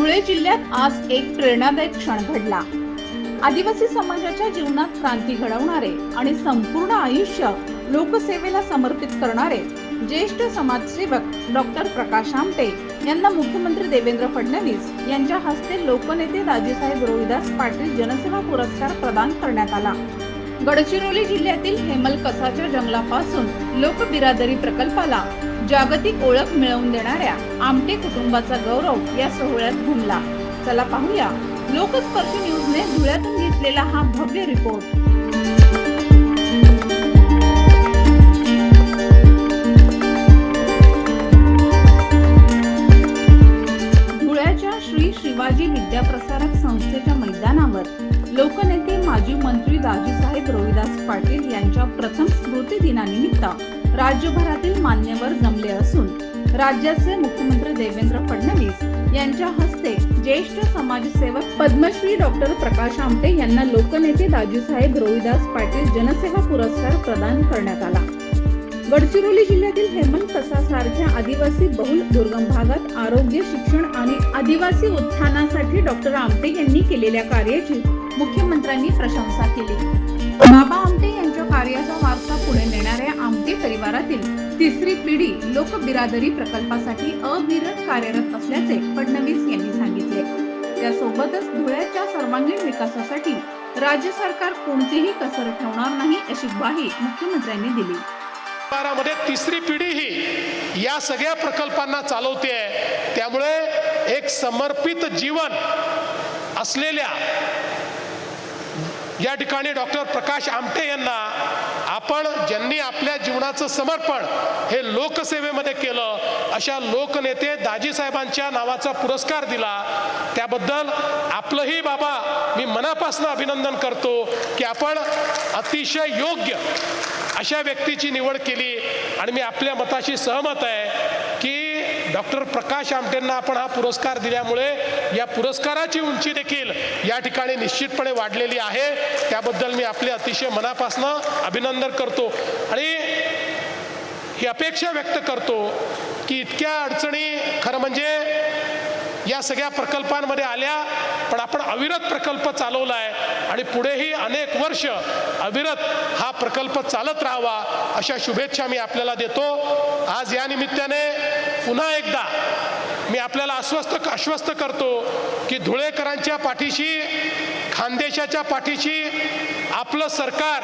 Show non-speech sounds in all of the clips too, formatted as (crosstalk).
धुळे जिल्ह्यात आज एक प्रेरणादायक क्षण घडला. आदिवासी समाजाच्या जीवनात क्रांती घडवणारे आणि संपूर्ण आयुष्य लोकसेवेला समर्पित करणारे ज्येष्ठ समाजसेवक डॉक्टर प्रकाश आमटे यांना मुख्यमंत्री देवेंद्र फडणवीस यांच्या हस्ते लोकनेते राजेसाहेब रोहिदास पाटील जनसेवा पुरस्कार प्रदान करण्यात आला. गडचिरोली जिल्ह्यातील हेमलकसाच्या जंगलापासून लोकबिरादरी प्रकल्पाला जागतिक ओळख मिळवून देणाऱ्या आमटे कुटुंबाचा गौरव या सोहळ्यात घुमला. चला पाहूया. लोकस्पर्श न्यूजने धुळ्यातून घेतलेला हा भव्य रिपोर्ट. धुळ्याच्या श्री शिवाजी विद्याप्रसारक संस्थेच्या मैदानावर लोकनेते माजी मंत्री दाजीसाहेब रोहिदास पाटील यांच्या प्रथम स्मृती दिनानिमित्त राज्यभरातील मान्यवर जमले असून राज्याचे मुख्यमंत्री देवेंद्र फडणवीस यांच्या हस्ते ज्येष्ठ समाजसेवक पद्मश्री डॉक्टर प्रकाश आमटे यांना लोकनेते दाजूसाहेब रोहिदास पाटील जनसेवा पुरस्कार प्रदान करण्यात आला. गडचिरोली जिल्ह्यातील हेमंत सारख्या आदिवासी बहुल दुर्गम भागात आरोग्य शिक्षण आणि आदिवासी उत्थानासाठी डॉक्टर आमटे यांनी केलेल्या कार्याची मुख्यमंत्र्यांनी प्रशंसा केली. बाबा आमटे कार्याचा वारसा पुढे नेणाऱ्या आमटे परिवारातील तिसरी पिढी लोकबिरादरी प्रकल्पासाठी अविरत कार्यरत असल्याचे फडणवीस यांनी सांगितले. त्यासोबतच धुळ्याच्या सर्वांगीण विकासासाठी राज्य सरकार कोणतीही कसर ठेवणार नाही अशी ग्वाही मुख्यमंत्र्यांनी दिली. मध्ये तिसरी पिढी ही या सगळ्या प्रकल्पांना चालवते आहे. त्यामुळे एक समर्पित जीवन असलेल्या या ठिकाणी डॉक्टर प्रकाश आमटे यांना आपण ज्यांनी आपल्या जीवनाचं समर्पण हे लोकसेवेमध्ये केलं अशा लोकनेते दाजीसाहेबांच्या नावाचा पुरस्कार दिला. त्याबद्दल आपलंही बाबा मी मनापासून अभिनंदन करतो की आपण अतिशय योग्य अशा व्यक्तीची निवड केली आणि मी आपल्या मताशी सहमत आहे. डॉक्टर प्रकाश आमटेंना आपण हा पुरस्कार दिल्यामुळे या पुरस्काराची उंची देखील या ठिकाणी निश्चितपणे वाढलेली आहे. त्याबद्दल मी आपले अतिशय मनापासनं अभिनंदन करतो. आणि ही अपेक्षा व्यक्त करतो की इतक्या अडचणी खरं म्हणजे या सगळ्या प्रकल्पांमध्ये आल्या पण आपण अविरत प्रकल्प चालवला आहे आणि पुढेही अनेक वर्ष अविरत हा प्रकल्प चालत राहावा अशा शुभेच्छा मी आपल्याला देतो. आज या निमित्ताने पुन्हा एकदा मी आपल्याला अस्वस्थ आश्वस्त करतो की धुळेकरांच्या पाठीशी खानदेशाच्या पाठीशी आपलं सरकार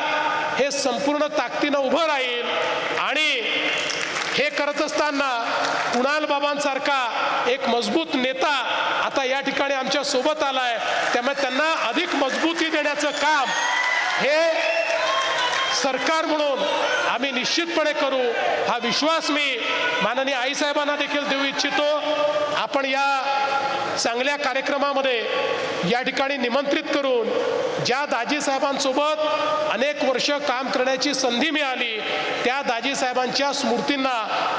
हे संपूर्ण ताकदीनं उभं राहील आणि हे करत असताना कुणाल बाबांसारखा एक मजबूत नेता आता या ठिकाणी आमच्यासोबत आलाय. त्यामुळे त्यांना अधिक मजबूती देण्याचं काम हे सरकार म्हणून आम्ही निश्चितपणे करू हा विश्वास मी माननीय आईसाहेबांना देखील देऊ इच्छितो. आपण या चांगल्या कार्यक्रमामध्ये या ठिकाणी निमंत्रित करून ज्या दाजीसाहेबांसोबत अनेक वर्ष काम करण्याची संधी मिळाली त्या दाजीसाहेबांच्या स्मृतींना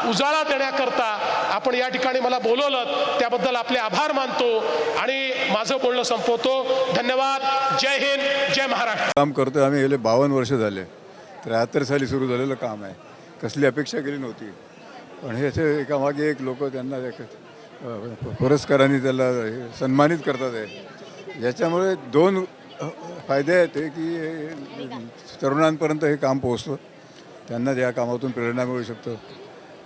उजाळा देण्याकरता आपण या ठिकाणी मला बोलवलं त्याबद्दल आपले आभार मानतो आणि माझं बोलणं संपवतो. धन्यवाद. जय हिंद. जय महाराष्ट्र. काम करतोय. आम्ही गेले बावन्न वर्ष झाले. त्र्याहत्तर साली सुरू झालेलं काम आहे. कसली अपेक्षा केली नव्हती. पण हे असे एकामागे एक लोक त्यांना पुरस्काराने पुरस्कारांनी त्याला हे सन्मानित करतात आहे याच्यामुळे दोन फायदे आहेत ते की तरुणांपर्यंत हे काम पोहोचतं. त्यांना या कामातून प्रेरणा मिळू शकतं.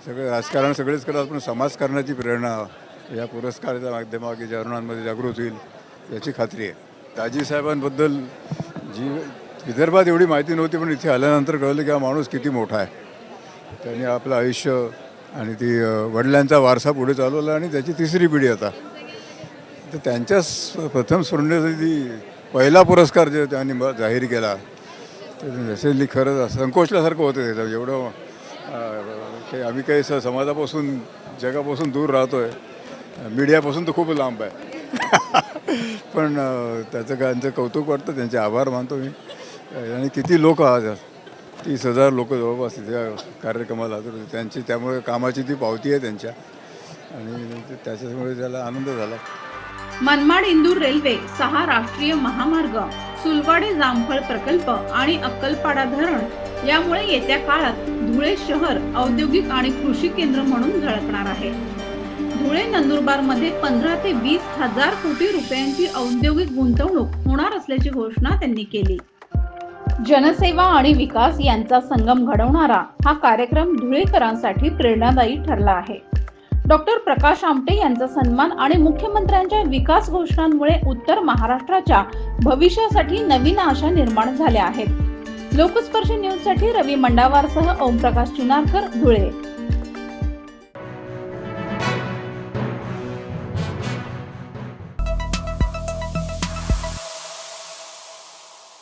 सगळं राजकारण सगळेच करतात पण समाजकारणाची प्रेरणा या पुरस्काराच्या माध्यमागे तरुणांमध्ये जागृत होईल याची खात्री आहे. दाजी साहेबांबद्दल जी विदर्भात एवढी माहिती नव्हती पण इथे आल्यानंतर कळलं की हा माणूस किती मोठा आहे. त्यांनी आपलं आयुष्य आणि ती वडिलांचा वारसा पुढे चालवला आणि त्याची तिसरी पिढी आता. तर त्यांच्या प्रथम स्वर्णिधी पहिला पुरस्कार जे त्यांनी जाहीर केला तर नसेल खरंच संकोचल्यासारखं होतं त्याचं एवढं काही आम्ही काही स- समाजापासून जगापासून दूर राहतो आहे मीडियापासून तर खूप लांब आहे. (laughs) पण त्याचं त्यांचं कौतुक वाटतं त्यांचे आभार मानतो मी. आणि किती लोक आज तीस हजार लोक जवळपास तिथे कार्यक्रमाला हजर होते. त्यांची त्यामुळे कामाची ती पावती आहे त्यांच्या. आणि त्याच्यामुळे त्याला आनंद झाला. मनमाड इंदूर रेल्वे सहा राष्ट्रीय महामार्ग सुलवाडे जामफळ प्रकल्प आणि अक्कलपाडा धरण यामुळे येत्या काळात धुळे शहर औद्योगिक आणि कृषी केंद्र म्हणून झळकणार आहे. धुळे नंदुरबारमध्ये पंधरा ते वीस हजार कोटी रुपयांची औद्योगिक गुंतवणूक होणार असल्याची घोषणा त्यांनी केली. जनसेवा आणि विकास यांचा संगम घडवणारा हा कार्यक्रम धुळेकरांसाठी प्रेरणादायी ठरला आहे. डॉक्टर प्रकाश आमटे यांचा सन्मान आणि मुख्यमंत्र्यांच्या विकास घोषणांमुळे उत्तर महाराष्ट्राच्या भविष्यासाठी नवीन आशा निर्माण झाल्या आहेत. लोकस्पर्श न्यूजसाठी रवी मंडावारसह ओमप्रकाश चुनारकर धुळे.